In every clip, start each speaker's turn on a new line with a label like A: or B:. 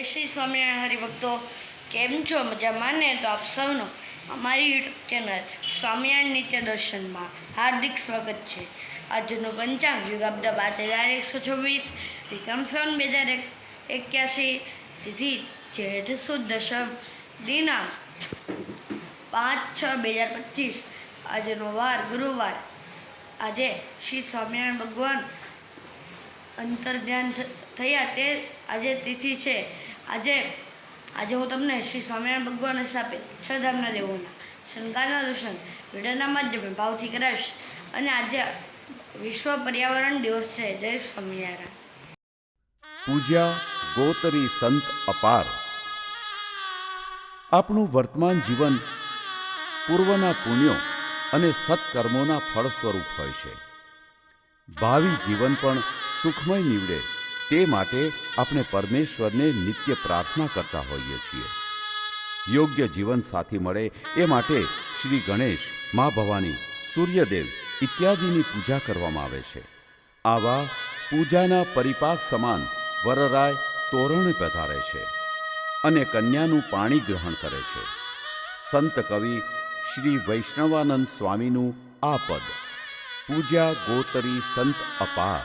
A: જય શ્રી સ્વામિનારાયણ હરિભક્તો. કેમ છો? મજામાં ને? તો આપ સૌનો અમારી યુટ્યુબ ચેનલ સ્વામિનારાયણ નિત્ય દર્શનમાં હાર્દિક સ્વાગત છે. આજનું પંચાંગ યુગ આપદા પાંચ હજાર એકસો છવ્વીસ, વિક્રમ સન બે હજાર એક એક્યાસી તિથિ જેઠ સુદ દશમ દિનાંક પાંચ છ બે હજાર પચીસ. આજનો વાર ગુરુવાર. આજે શ્રી સ્વામિનારાયણ ભગવાન અંતર ધ્યાન થયા તે આજે તિથિ છે. આજે આજે હું તમને શ્રી સ્વામિનારાયણ ભગવાન સ્થાપિત છ ધામના દેવોના શંકાના દર્શન વિડીયોના માધ્યમે ભાવથી કરાવીશ. અને આજે વિશ્વ પર્યાવરણ દિવસ છે. જય સ્વામિનારાયણ.
B: પૂજ્યા ગોતરી સંત અપાર. આપણું વર્તમાન જીવન પૂર્વના પુણ્યો અને સત્કર્મોના ફળ સ્વરૂપ હોય છે. ભાવિ જીવન પણ સુખમય નીવડે. તે માટે આપણે પરમેશ્વરને નિત્ય પ્રાર્થના કરતા હોઈએ છીએ. યોગ્ય જીવન સાથી મળે એ માટે શ્રી ગણેશ, મા ભવાની, સૂર્યદેવ ઇત્યાદિની પૂજા કરવામાં આવે છે. આવા પૂજાના પરિપાક સમાન વરરાય તોરણે પધારે છે અને કન્યાનું પાણી ગ્રહણ કરે છે. સંત કવિ શ્રી વૈષ્ણવાનંદ સ્વામીનું આ પદ, પૂજા ગોતરી સંત અપાર.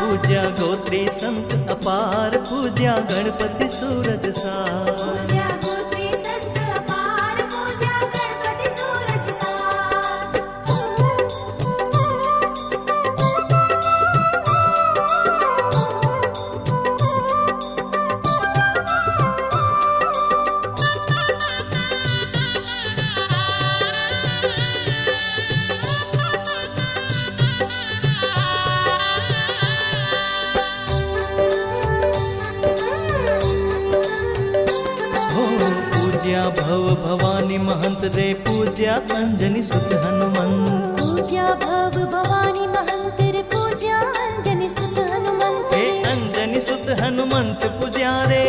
C: પૂજ્યા ગોત્રી સંત અપાર પૂજ્યા ગણપતિ સૂરજ સા
D: મહંતે પૂજ્યા અંજની સુત
C: હનુમંત પૂજ્યા ભવ ભવાની મહંતર પૂજ્યા અંજની સુત હનુમંત હે અંજની સુત હનુમંત પૂજ્યા રે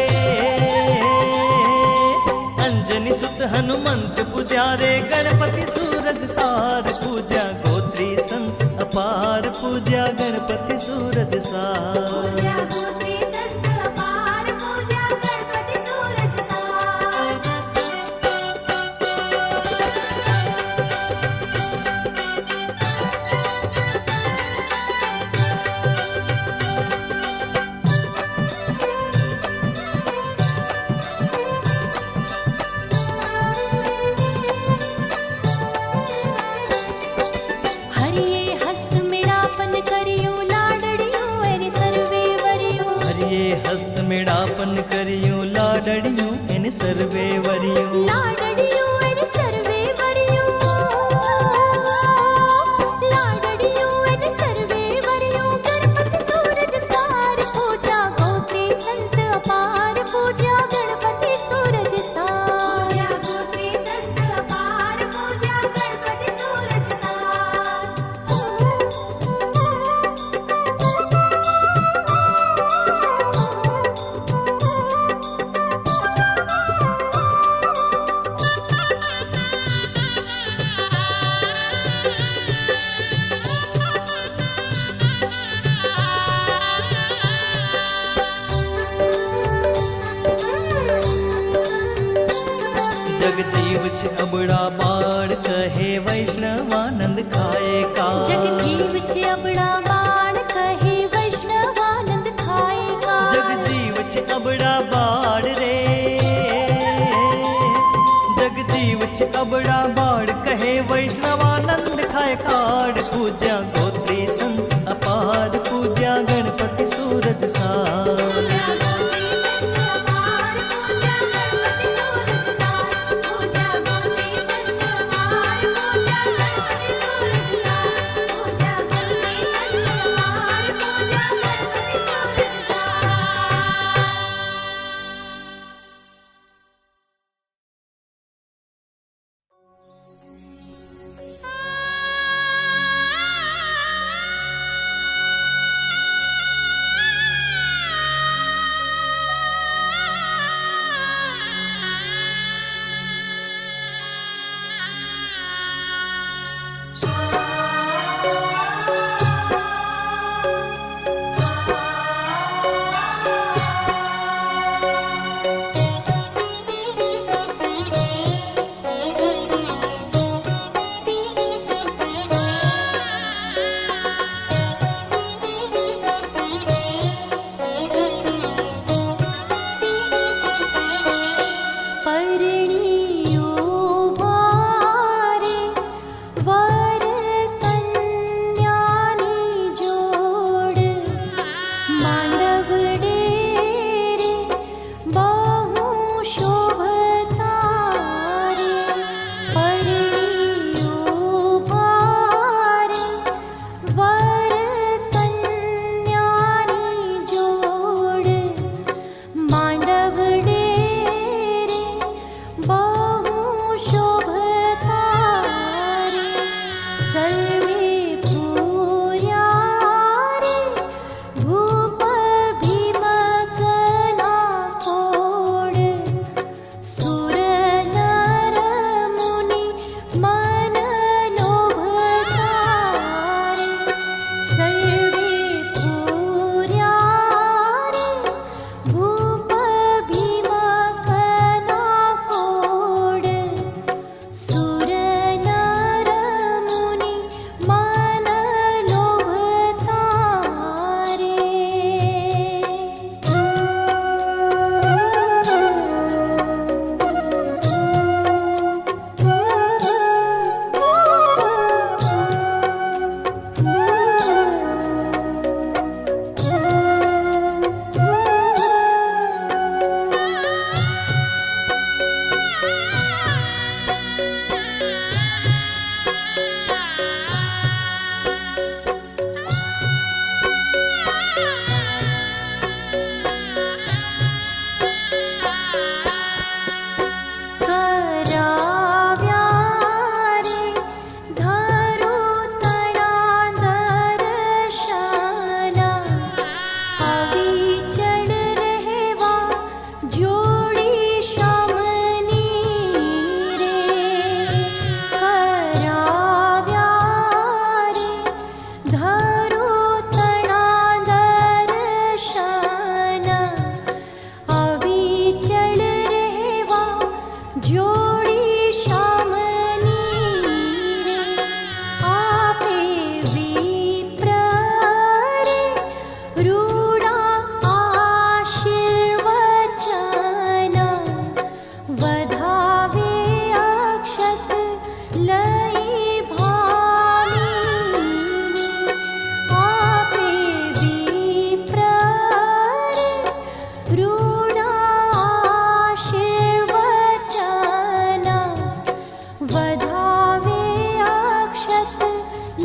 C: અંજની સુત હનુમંત પૂજ્યા રે ગણપતિ સૂરજ સાર પૂજ્યા ગોત્રી સંત અપાર પૂજ્યા ગણપતિ સૂરજ સાર અબળા બાળ રે જગજીવ છે અબળા બાળ કહે વૈષ્ણવાનંદ ખાય કાળ પૂજ્યા ગોત્રી સંત અપાર પૂજ્યા ગણપતિ સૂરજ સા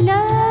D: love.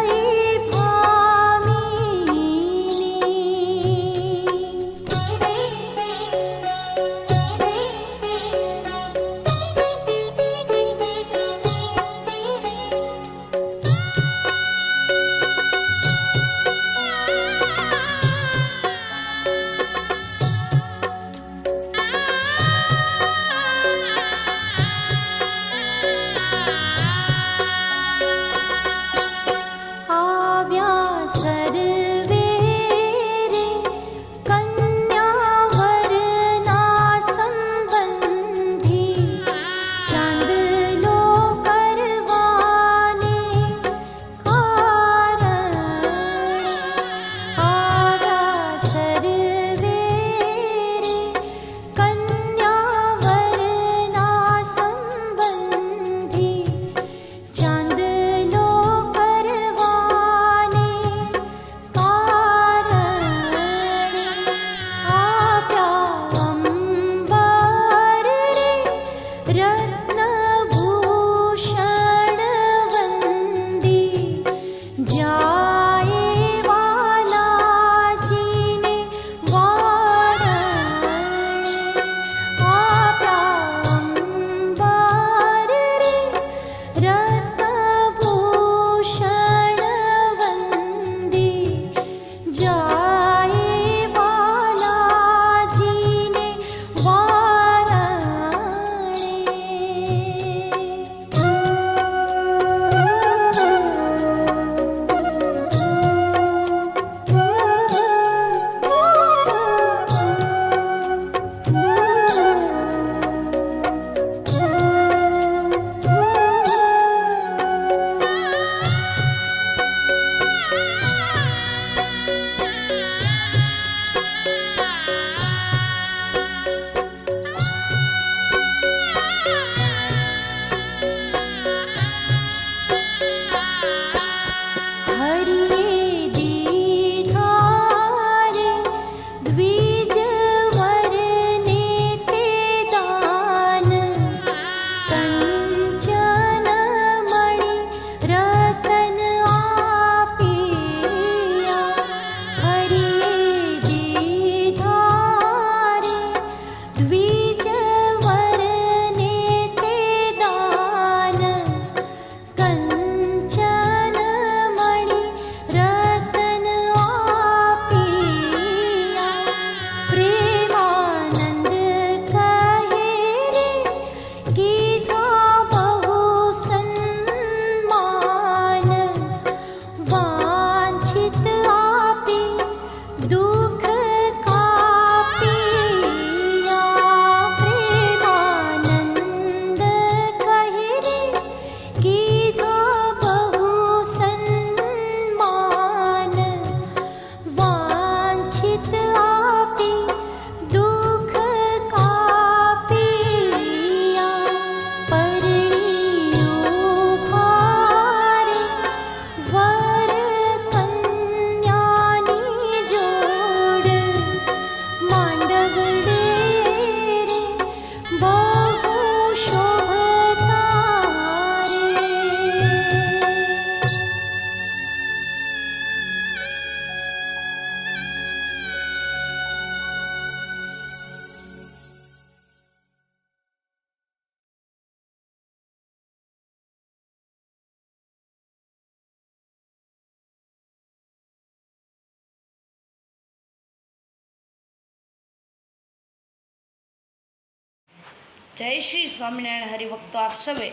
A: જય શ્રી સ્વામિનારાયણ હરિભક્તો, આપ સૌએ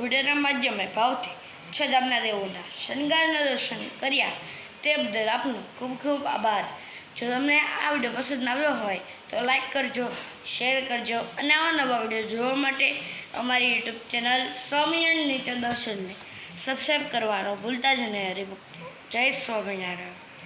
A: વિડીયોના માધ્યમે ભાવથી છ જામના દેવોના શણગારના દર્શન કર્યા. તે બદલ આપનો ખૂબ ખૂબ આભાર. જો તમને આ વીડિયો પસંદ આવ્યો હોય તો લાઈક કરજો, શેર કરજો અને આવા નવા વીડિયો જોવા માટે અમારી યુટ્યુબ ચેનલ સ્વામિનારાયણ નીચે દર્શનને સબસ્ક્રાઈબ કરવાનો ભૂલતા જ નહીં હરિભક્તો. જય સ્વામિનારાયણ.